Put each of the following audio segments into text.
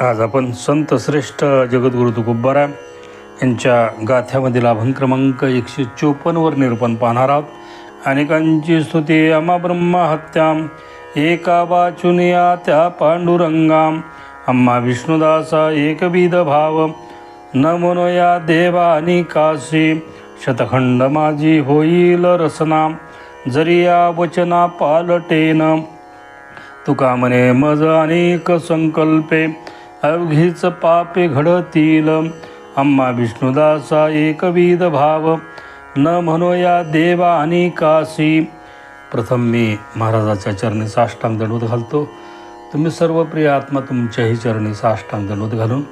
आज आपण संत श्रेष्ठ जगद्गुरु तुकोबारा यांच्या गाथ्यामधील अभंग क्रमांक एकशे चोपन्नवर निरूपण पाहणार आहोत. अनेकांची स्तुती अमा ब्रह्मा हत्याम एका वाचून त्या पांडुरंगाम अम्मा विष्णुदासा एकविध भाव न या देवा आणि काशी शतखंड माझी होईल रसना जरी या वचना पालटेन तुका म्हणे मज अनेक संकल्पे अवघीच पापे घडतील. अम्मा विष्णुदासा एकविध भाव. न म्हणो या देवा आणि काशी. प्रथम मी महाराजाच्या चरणी साष्टांग दंडवत घालतो. तुम्ही सर्व प्रिय आत्मा तुमच्याही चरणी साष्टांग दंडवत घालून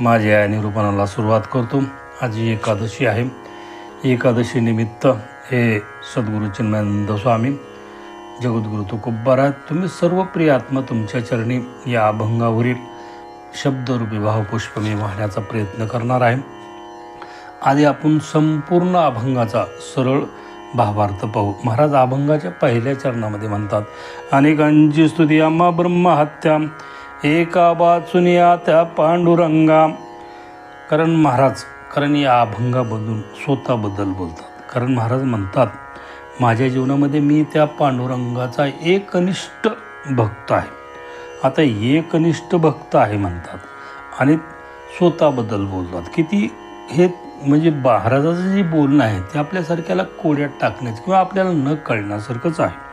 माझ्या या निरूपणाला सुरुवात करतो. आज एकादशी आहे. एकादशी निमित्त हे सद्गुरू चिन्मयानंद स्वामी जगद्गुरु तुकोबारा तुम्ही सर्व प्रिय आत्मा तुमच्या चरणी या अभंगावरील शब्दरूपी भावपुष्प मी वाहण्याचा प्रयत्न करणार आहे. आधी आपण संपूर्ण अभंगाचा सरळ भावार्थ पाहू. महाराज अभंगाच्या पहिल्या चरणामध्ये म्हणतात अनेकांची स्तुती आम्हा ब्रह्म हत्या एका वाचून या त्या पांडुरंगा. कारण महाराज कारण या अभंगामधून स्वतःबद्दल बोलतात. कारण महाराज म्हणतात माझ्या जीवनामध्ये मी त्या पांडुरंगाचा एकनिष्ठ भक्त आहे. आता एकनिष्ठ भक्त आहे म्हणतात. आणि स्वतःबद्दल बोलतात. किती हे म्हणजे महाराजाचं जे बोलणं आहे ते आपल्यासारख्याला कोड्यात टाकण्याचं किंवा आपल्याला न कळण्यासारखंच आहे.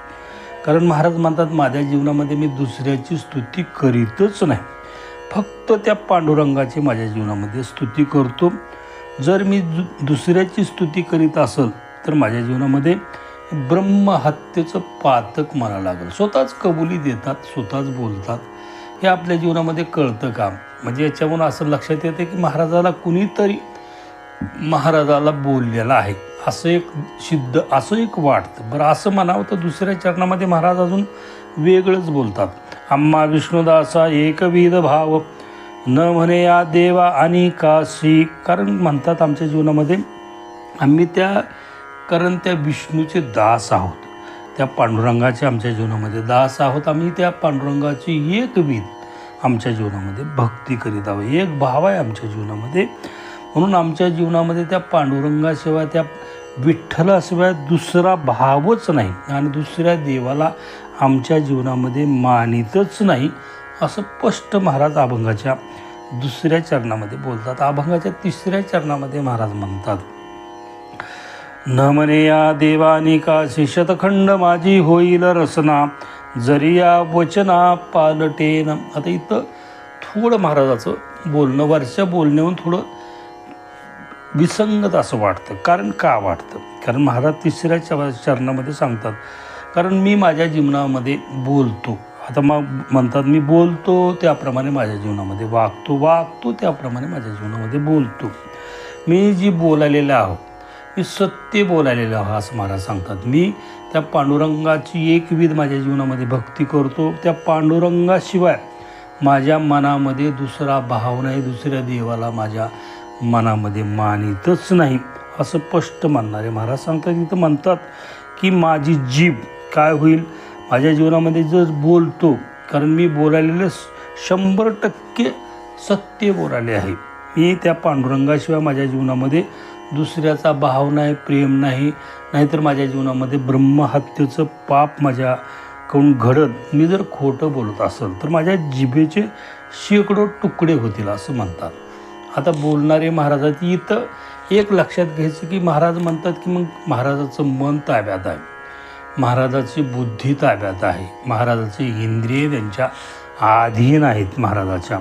कारण महाराज म्हणतात माझ्या जीवनामध्ये मी दुसऱ्याची स्तुती करीतच नाही. फक्त त्या पांडुरंगाची माझ्या जीवनामध्ये स्तुती करतो. जर मी दुसऱ्याची स्तुती करीत असेल तर माझ्या जीवनामध्ये ब्रह्महत्येचं पातक म्हणा लागलं. स्वतःच कबुली देतात स्वतःच बोलतात. हे आपल्या जीवनामध्ये कळतं का? म्हणजे याच्यावरून असं लक्षात येतं की महाराजाला कुणीतरी महाराजाला बोललेलं आहे. असं एक सिद्ध असं एक वाटतं. बरं असं म्हणावं तर दुसऱ्या चरणामध्ये महाराज अजून वेगळंच बोलतात. आम्हा विष्णुदासा एकविध भाव. न म्हणे या देवा आणि काशी. कारण म्हणतात आमच्या जीवनामध्ये आम्ही त्या कारण त्या विष्णूचे दास आहोत. त्या पांडुरंगाचे आमच्या जीवनामध्ये दास आहोत. आम्ही त्या पांडुरंगाची एकविध आमच्या जीवनामध्ये भक्ती करीत आहोत. एक भाव आहे आमच्या जीवनामध्ये. म्हणून आमच्या जीवनामध्ये त्या पांडुरंगाशिवाय त्या विठ्ठलाशिवाय दुसरा भावच नाही आणि दुसऱ्या देवाला आमच्या जीवनामध्ये मानितच नाही असं स्पष्ट महाराज अभंगाच्या दुसऱ्या चरणामध्ये बोलतात. अभंगाच्या तिसऱ्या चरणामध्ये महाराज म्हणतात न म्हणे या देवानी काशी माझी होईल रसना जरी या वचना पालटेन. आता इथं थोडं महाराजाचं बोलणं वरच्या बोलण्याहून थोडं विसंगत असं वाटतं. कारण का वाटतं? कारण महाराज तिसऱ्या चरणामध्ये सांगतात कारण मी माझ्या जीवनामध्ये बोलतो. आता मग म्हणतात मी बोलतो त्याप्रमाणे माझ्या जीवनामध्ये वागतो वागतो त्याप्रमाणे माझ्या जीवनामध्ये बोलतो. मी जी बोलालेलं आहो मी सत्य बोलायलेलो आहो असं महाराज सांगतात. मी त्या पांडुरंगाची एकविध माझ्या जीवनामध्ये भक्ती करतो. त्या पांडुरंगाशिवाय माझ्या मनामध्ये दुसरा भाव नाही दुसऱ्या देवाला माझ्या मनामध्ये मानितच नाही असं स्पष्ट मानणारे महाराज सांगतात. तिथं म्हणतात की माझी जीभ काय होईल? माझ्या जीवनामध्ये जर बोलतो कारण मी बोलायलेलं शंभर टक्के सत्य बोलायले आहे. मी त्या पांडुरंगाशिवाय माझ्या जीवनामध्ये दुसऱ्याचा भाव नाही प्रेम नाही नाहीतर माझ्या जीवनामध्ये ब्रह्महत्येचं पाप माझ्याकडून घडत. मी जर खोटं बोलत असेल तर माझ्या जिभेचे शेकडो तुकडे होतील असं म्हणतात. आता बोलणारे महाराजाची इथं एक लक्षात घ्यायचं की महाराज म्हणतात की मग महाराजाचं मन ताब्यात आहे. महाराजाची बुद्धी ताब्यात आहे. महाराजाचे इंद्रिय त्यांच्या अधीन आहेत महाराजाच्या.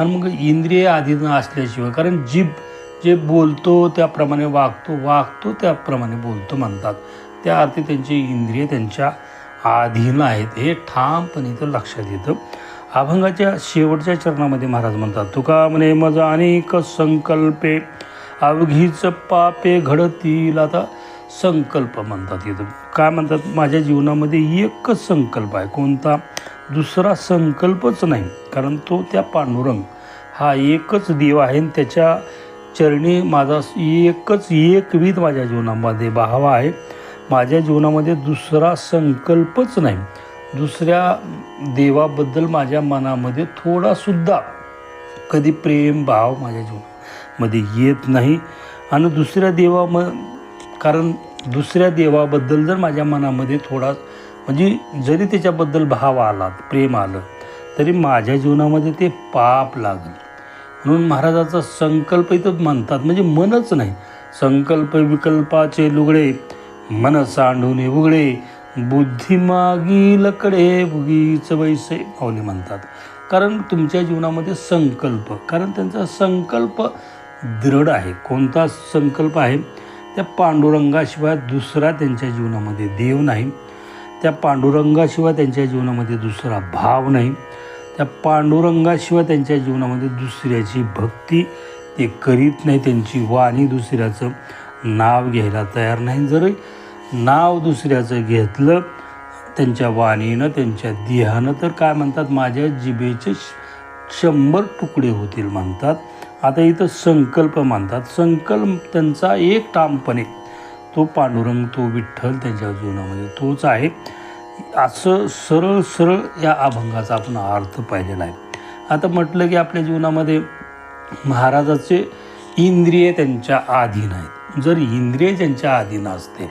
आणि मग इंद्रिय आधीनं असल्याशिवाय कारण जीभ जे बोलतो त्याप्रमाणे वागतो वागतो त्याप्रमाणे बोलतो म्हणतात. त्या अर्थी त्यांची इंद्रिय त्यांच्या अधीन आहेत. हे ठामपणे इथं लक्षात येतं. अभंगाच्या शेवटच्या चरणामध्ये महाराज म्हणतात तुका म्हणे मज अनेक संकल्पे अवघीच पापे घडतील. आता संकल्प म्हणतात इथं. काय म्हणतात? माझ्या जीवनामध्ये एकच संकल्प आहे कोणता? दुसरा संकल्पच नाही. कारण तो त्या पांडुरंग हा एकच देव आहे आणि त्याच्या चरणी माझा एकच एकविध माझ्या जीवनामध्ये भाव आहे. माझ्या जीवनामध्ये दुसरा संकल्पच नाही. दुसऱ्या देवाबद्दल माझ्या मनामध्ये थोडासुद्धा कधी प्रेम भाव माझ्या जीवनामध्ये येत नाही. आणि दुसऱ्या देवा म कारण दुसऱ्या देवाबद्दल जर माझ्या मनामध्ये थोडा म्हणजे जरी त्याच्याबद्दल भाव आला प्रेम आलं तरी माझ्या जीवनामध्ये ते पाप लागलं. म्हणून महाराजाचा संकल्प इथं म्हणतात म्हणजे मनच नाही. संकल्प विकल्पाचे लुगडे मन सांडून उघडे बुद्धिमागी लकडे बुगीच वैसे माऊली म्हणतात. कारण तुमच्या जीवनामध्ये संकल्प कारण त्यांचा संकल्प दृढ आहे. कोणता संकल्प आहे? त्या पांडुरंगाशिवाय दुसरा त्यांच्या जीवनामध्ये देव नाही. त्या पांडुरंगाशिवाय त्यांच्या जीवनामध्ये दुसरा भाव नाही. त्या पांडुरंगाशिवाय त्यांच्या जीवनामध्ये दुसऱ्याची भक्ती ते करीत नाही त्यांची वाणी दुसऱ्याचं नाव घ्यायला तयार नाही. जर नाव दुसऱ्याचं घेतलं त्यांच्या वाणीनं त्यांच्या देहानं तर काय म्हणतात माझ्या जिभेचे श- शंभर तुकडे होतील म्हणतात. आता इथं संकल्प मानतात. संकल्प त्यांचा एक ठामपणे तो पांडुरंग तो विठ्ठल त्यांच्या जीवनामध्ये तोच आहे. असं सरळ सरळ या अभंगाचा आपण अर्थ पाहिलेला आहे. आता म्हटलं की आपल्या जीवनामध्ये महाराजाचे इंद्रिय त्यांच्या अधीन आहेत. जर इंद्रिय त्यांच्या अधीन असतील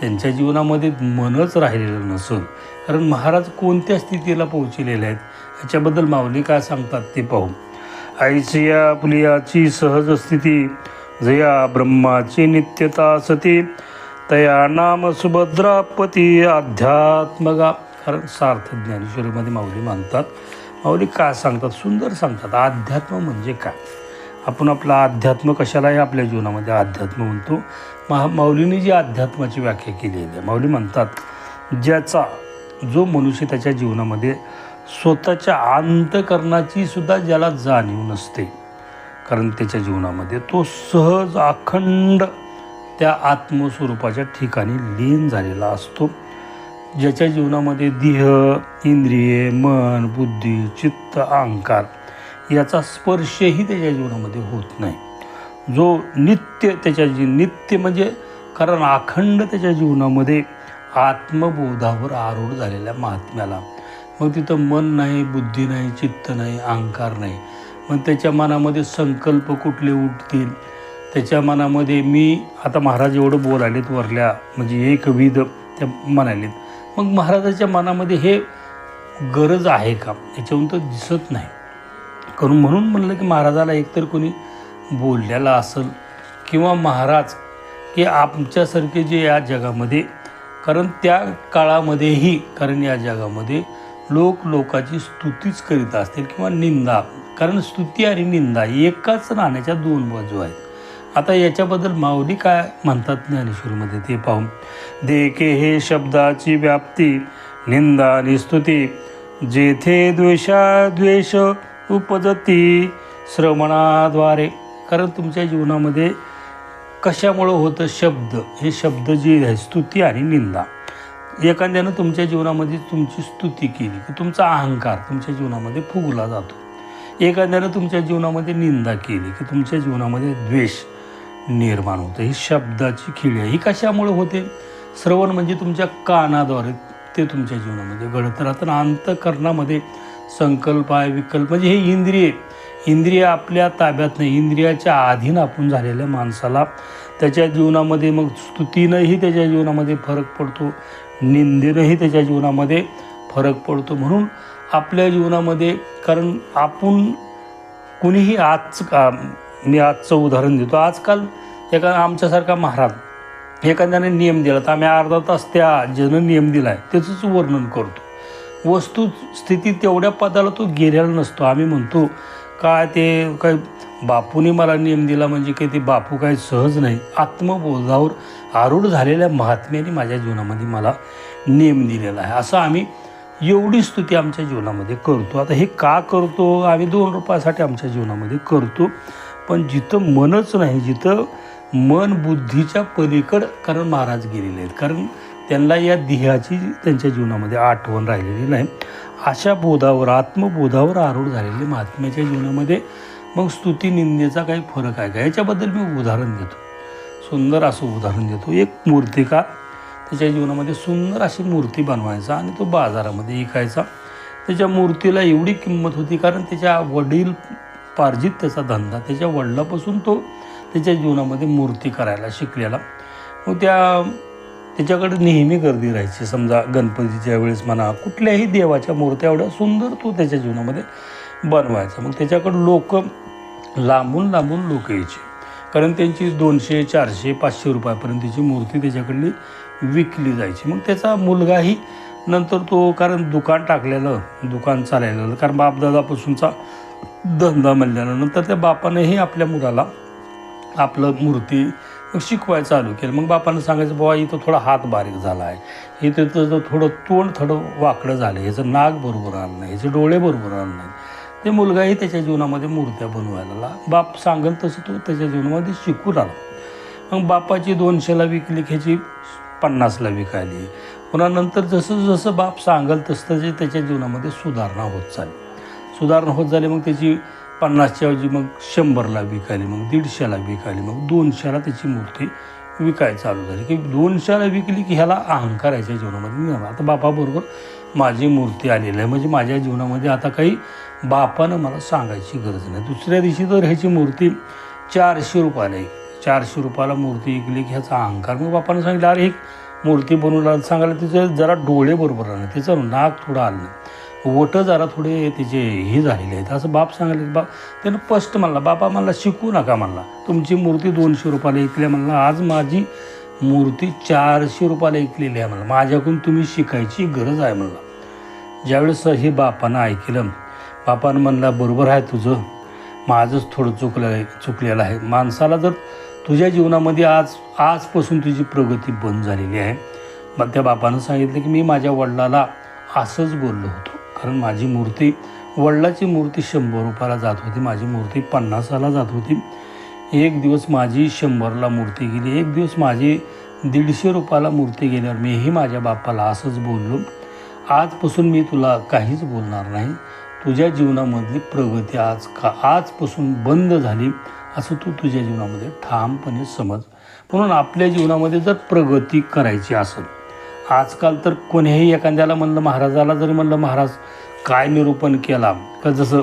त्यांच्या जीवनामध्ये मनच राहिलेलं नसून कारण महाराज कोणत्या स्थितीला पोहोचलेले आहेत याच्याबद्दल माऊली काय सांगतात ते पाहू. आईसिया पुलियाची सहज स्थिती जया ब्रह्माची नित्यता सती तया नाम सुभद्रापती अध्यात्मगा कारण सार्थ ज्ञानेश्वरीमध्ये माऊली मानतात. माऊली काय सांगतात? सुंदर सांगतात. अध्यात्म म्हणजे काय? आपण आपलं अध्यात्म कशालाही आपल्या जीवनामध्ये अध्यात्म म्हणतो. महा माऊलीने जी अध्यात्माची व्याख्या केलेली आहे माऊली म्हणतात ज्याचा जो मनुष्य त्याच्या जीवनामध्ये स्वतःच्या अंतकरणाची सुद्धा ज्याला जाणीव नसते कारण त्याच्या जीवनामध्ये तो सहज अखंड त्या आत्मस्वरूपाच्या ठिकाणी लीन झालेला असतो. ज्याच्या जीवनामध्ये देह इंद्रिये मन बुद्धी चित्त अहंकार याचा स्पर्शही त्याच्या जीवनामध्ये होत नाही. जो नित्य त्याच्या जी नित्य म्हणजे कारण अखंड त्याच्या जीवनामध्ये आत्मबोधावर आरूढ झालेल्या महात्म्याला. मग तिथं मन नाही बुद्धी नाही चित्त नाही अहंकार नाही. मग त्याच्या मनामध्ये संकल्प कुठले उठतील? त्याच्या मनामध्ये मी आता महाराज एवढं बोलालेत वरल्या म्हणजे एकविध त्या म्हणालेत. मग महाराजाच्या मनामध्ये हे गरज आहे का? याच्याहून तर दिसत नाही. करून म्हणून म्हणलं की महाराजाला एकतर कोणी बोललेला असेल किंवा महाराज हे आमच्यासारखे जे या जगामध्ये कारण त्या काळामध्येही कारण या जगामध्ये लोक लोकाची स्तुतीच करीत असतील किंवा निंदा कारण स्तुती आणि निंदा एकाच नाण्याच्या दोन बाजू आहेत. आता याच्याबद्दल माऊली काय म्हणतात ज्ञानेश्वरीमध्ये ते पाहून. देखे हे शब्दाची व्याप्ती निंदा आणि स्तुती. जेथे द्वेषा द्वेष उपजती श्रवणाद्वारे. कारण तुमच्या जीवनामध्ये कशामुळं होतं शब्द? हे शब्द जे आहे स्तुती आणि निंदा. एखाद्यानं तुमच्या जीवनामध्ये तुमची स्तुती केली की तुमचा अहंकार तुमच्या जीवनामध्ये फुगला जातो. एखाद्यानं तुमच्या जीवनामध्ये निंदा केली की तुमच्या जीवनामध्ये द्वेष निर्माण होतं. ही शब्दाची खिळी आहे. ही कशामुळे होते? श्रवण म्हणजे तुमच्या कानाद्वारे ते तुमच्या जीवनामध्ये घडत. राहतं आणि अंतकरणामध्ये संकल्प आहे विकल्प. म्हणजे हे इंद्रिय इंद्रिय आपल्या ताब्यात नाही. इंद्रियाच्या अधीन आपण झालेल्या माणसाला त्याच्या जीवनामध्ये मग स्तुतीनंही त्याच्या जीवनामध्ये फरक पडतो. निंदेनंही त्याच्या जीवनामध्ये फरक पडतो. म्हणून आपल्या जीवनामध्ये कारण आपण कुणीही आज का मी आजचं उदाहरण देतो. आजकाल एका आमच्यासारखा महाराज एखाद्याने नियम दिला तर आम्ही अर्धा तास त्या ज्यानं नियम दिला आहे त्याचंच वर्णन करतो. वस्तुस्थिती तेवढ्या पदाला तो गेलेला नसतो. आम्ही म्हणतो काय ते काय बापूने मला नियम दिला म्हणजे काही ते बापू काय सहज नाही. आत्मबोधावर आरूढ झालेल्या महात्म्याने माझ्या जीवनामध्ये मला नियम दिलेला आहे. असं आम्ही एवढी स्तुती आमच्या जीवनामध्ये करतो. आता हे का करतो? आम्ही दोन रुपयासाठी आमच्या जीवनामध्ये करतो. पण जिथं मनच नाही जिथं मन बुद्धीच्या पलीकडं कारण महाराज गेलेले आहेत. कारण त्यांना या देहाची त्यांच्या जीवनामध्ये आठवण राहिलेली नाही. अशा बोधावर आत्मबोधावर आरूढ झालेले महात्म्याच्या जीवनामध्ये मग स्तुती निंदेचा काही फरक आहे का? याच्याबद्दल मी उदाहरण देतो. सुंदर असं उदाहरण देतो. एक मूर्तिका त्याच्या जीवनामध्ये सुंदर अशी मूर्ती बनवायचा आणि तो बाजारामध्ये विकायचा. त्याच्या मूर्तीला एवढी किंमत होती कारण त्याच्या वडील पारजित त्याचा धंदा त्याच्या वडिलापासून तो त्याच्या जीवनामध्ये मूर्ती करायला शिकलेला. मग त्या त्याच्याकडे नेहमी गर्दी राहायची. समजा गणपतीच्या वेळेस म्हणा कुठल्याही देवाच्या मूर्त्या एवढ्या सुंदर तो त्याच्या जीवनामध्ये बनवायचा. मग त्याच्याकडं लोक लांबून लांबून लोक यायचे. कारण त्यांची दोनशे चारशे पाचशे रुपयापर्यंतची मूर्ती त्याच्याकडली विकली जायची. मग त्याचा मुलगाही नंतर तो कारण दुकान टाकलेलं दुकान चालायला कारण बापदादापासूनचा धंदा म्हणल्यानंतर नंतर त्या बापानेही आपल्या मुलाला आपलं मूर्ती शिकवायला चालू केलं. मग बापानं सांगायचं बाबा इथं थोडा हात बारीक झाला आहे. इथं तर थोडं तोंड थोडं वाकडं झालं आहे ह्याचं नाक बरोबर आलं नाही ह्याचे डोळे बरोबर आलं नाही. ते मुलगाही त्याच्या जीवनामध्ये मूर्त्या बनवायला लागला. बाप सांगेल तसं तो त्याच्या जीवनामध्ये शिकून आला मग बापाची दोनशेला विकली ह्याची पन्नासला विकायली पुन्हा नंतर जसं जसं बाप सांगेल तसं तसे त्याच्या जीवनामध्ये सुधारणा होत चालली. सुधारणा होत झाली मग त्याची पन्नासच्या ऐवजी मग शंभरला विकायली मग दीडशेला विकायली मग दोनशेला त्याची मूर्ती विकाय चालू झाली. की दोनशेला विकली की ह्याला अहंकार याच्या जीवनामध्ये निर्माण. आता बापाबरोबर माझी मूर्ती आलेली आहे. म्हणजे माझ्या जीवनामध्ये आता काही बापानं मला सांगायची गरज नाही. दुसऱ्या दिवशी तर ह्याची मूर्ती चारशे रुपयाला आहे चारशे रुपयाला मूर्ती विकली की ह्याचा अहंकार. मग बापानं सांगितलं अरे एक मूर्ती बनवून सांगायला तिचं जरा डोळे बरोबर आलं तिचं नाक थोडं आलं नाही. ओटं जरा थोडे तिचे हे झालेले आहेत. असं बाप सांगायला बाप त्यानं स्पष्ट म्हणला बापा मला शिकू नका म्हणला. तुमची मूर्ती दोनशे रुपयाला ऐकली म्हणला. आज माझी मूर्ती चारशे रुपयाला ऐकलेली आहे म्हणलं. माझ्याकडून तुम्ही शिकायची गरज आहे म्हणला. ज्यावेळेस हे बापानं ऐकलं बापानं म्हणला बरोबर आहे तुझं. माझंच थोडं चुकलं आहे चुकलेलं आहे. माणसाला जर तुझ्या जीवनामध्ये आज आजपासून तुझी प्रगती बंद झालेली आहे. मग त्या बापानं सांगितलं की मी माझ्या वडिलाला असंच बोललो होतो. कारण माझी मूर्ती वडिलाची मूर्ती शंभर रुपयाला जात होती. माझी मूर्ती पन्नासाला जात होती. एक दिवस माझी शंभरला मूर्ती गेली. एक दिवस माझी दीडशे रुपयाला मूर्ती गेल्यावर मीही माझ्या बापाला असंच बोललो. आजपासून मी तुला काहीच बोलणार नाही. तुझ्या जीवनामधली प्रगती आज का आजपासून बंद झाली असं तू तुझ्या जीवनामध्ये ठामपणे समज. म्हणून आपल्या जीवनामध्ये जर प्रगती करायची असेल आजकाल तर कोणीही एखाद्याला म्हणलं महाराजाला जरी म्हणलं महाराज काय निरूपण केला? का जसं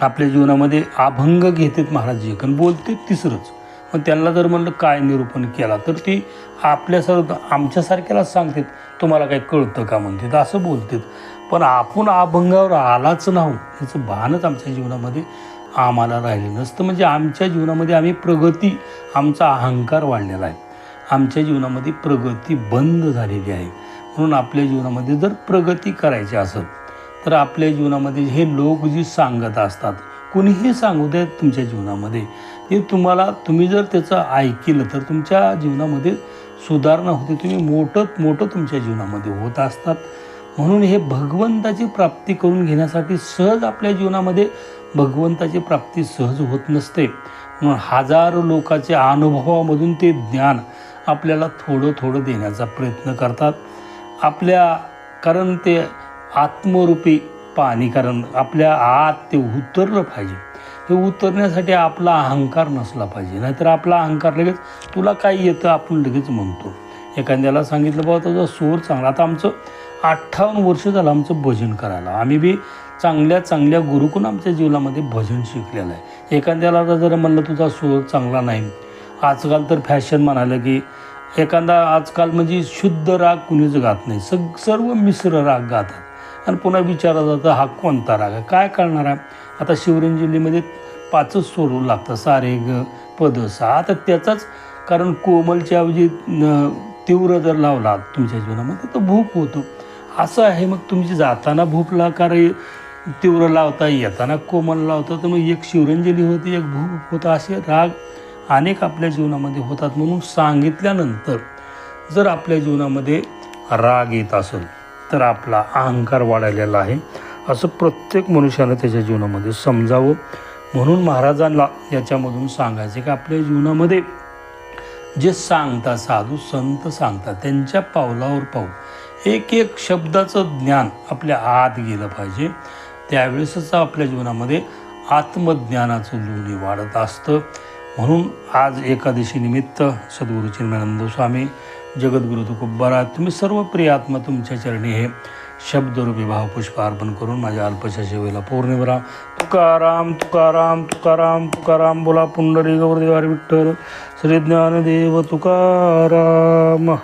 आपल्या जीवनामध्ये अभंग घेतात महाराज जे कारण बोलते तिसरंच. मग त्यांना जर म्हणलं काय निरूपण केला? तर ती आपल्यासारखं आमच्यासारख्यालाच सांगतात तुम्हाला काय कळतं का? म्हणतात असं बोलतात. पण आपण अभंगावर आलाच नाहू याचं भानच आमच्या जीवनामध्ये आम्हाला राहिलं नसतं. म्हणजे आमच्या जीवनामध्ये आम्ही प्रगती आमचा अहंकार वाढलेला आहे. आमच्या जीवनामध्ये प्रगती बंद झालेली आहे. म्हणून आपल्या जीवनामध्ये जर प्रगती करायची असेल तर आपल्या जीवनामध्ये हे लोक जी सांगत असतात कुणीही सांगू देत तुमच्या जीवनामध्ये. ते तुम्हाला तुम्ही जर त्याचं ऐकलं तर तुमच्या जीवनामध्ये सुधारणा होते. तुम्ही मोठं मोठं तुमच्या जीवनामध्ये होत असतात. म्हणून हे भगवंताची प्राप्ती करून घेण्यासाठी सहज आपल्या जीवनामध्ये भगवंताची प्राप्ती सहज होत नसते. म्हणून हजारो लोकांच्या अनुभवामधून ते ज्ञान आपल्याला थोडं थोडं देण्याचा प्रयत्न करतात. आपल्या कारण ते आत्मरूपी पाणी कारण आपल्या आत ते उतरलं पाहिजे. हे उतरण्यासाठी आपला अहंकार नसला पाहिजे. नाहीतर आपला अहंकार लगेच तुला काय येतं आपण लगेच म्हणतो. एखाद्याला सांगितलं बाबा तुझा सूर चांगला. आता आमचं अठ्ठावन्न वर्ष झालं आमचं भजन करायला. आम्ही बी चांगल्या चांगल्या गुरुकून आमच्या जीवनामध्ये भजन शिकलेलं आहे. एखाद्याला जर म्हणलं तुझा सूर चांगला नाही. आजकाल तर फॅशन म्हणालं की एखादा आजकाल म्हणजे शुद्ध राग कुणीच गात नाही. सग सर्व मिश्र राग गातात. आणि पुन्हा विचारला जातं हा कोणता राग आहे? काय करणार आहे? आता शिवरंजलीमध्ये पाचच सोडू लागतं सारे ग पद सा. आता त्याचाच कारण कोमलच्या ऐवजी तीव्र जर लावला तुमच्या जीवनामध्ये तर भूप होतो. असं आहे मग तुमची जाताना भूपला कारण तीव्र लावता येताना कोमल लावता तर मग एक शिवरंजली होती एक भूप होता असे राग अनेक आपल्या जीवनामध्ये होतात म्हणून सांगितल्यानंतर जर आपल्या जीवनामध्ये राग येत असेल तर आपला अहंकार वाढलेला आहे. असं प्रत्येक मनुष्यानं त्याच्या जीवनामध्ये समजावं. म्हणून महाराजांना याच्यामधून सांगायचे की आपल्या जीवनामध्ये जे सांगतात साधू संत सांगतात त्यांच्या पावलावर पाऊल एक एक शब्दाचं ज्ञान आपल्या आत गेलं पाहिजे. त्यावेळेसच आपल्या जीवनामध्ये आत्मज्ञानाचं लोणी वाढत असतं. म्हणून आज एकादशीनिमित्त सद्गुरू चिन्मयानंद स्वामी जगद्गुरु तुकोबारा तुम्ही सर्व प्रिय आत्मा तुमच्या चरणी हे शब्दरूपी भावपुष्प अर्पण करून माझ्या अल्पशा सेवेला पौर्णिमरा तुकाराम तुकाराम तुकाराम तुकाराम बोला पुंडरी गौरदेवार विठ्ठल श्री ज्ञानदेव तुकाराम.